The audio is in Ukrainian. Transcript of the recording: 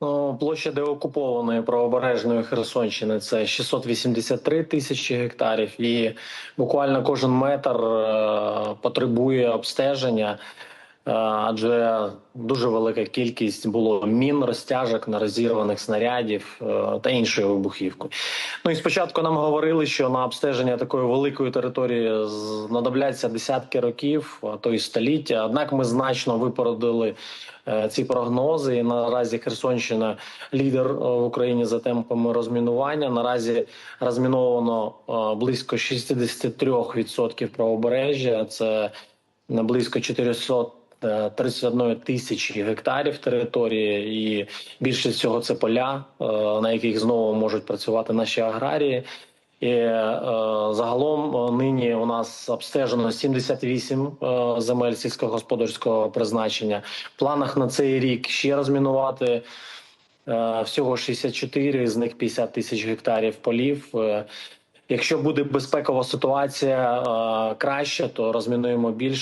Ну, площа деокупованої правобережної Херсонщини це 683 тисячі гектарів, і буквально кожен метр е, потребує обстеження, адже дуже велика кількість було мін, розтяжок, нерозірваних снарядів е, та іншої вибухівки. Ну і спочатку нам говорили, що на обстеження такої великої території знадобляться десятки років, а то й століття. Однак ми значно випередили е, ці прогнози. І наразі Херсонщина лідер е, в Україні за темпами розмінування. Наразі розміновано е, близько 63% правобережжя. Це на близько 400 е, 31 тисячі гектарів території, і більшість цього це поля, е, на яких знову можуть працювати наші аграрії. І е, загалом е, нині у нас обстежено 78 е, земель сільськогосподарського призначення. В планах на цей рік ще розмінувати е, всього 64, з них 50 тисяч гектарів полів. Е, Якщо буде безпекова ситуація е, краща, то розмінуємо більше.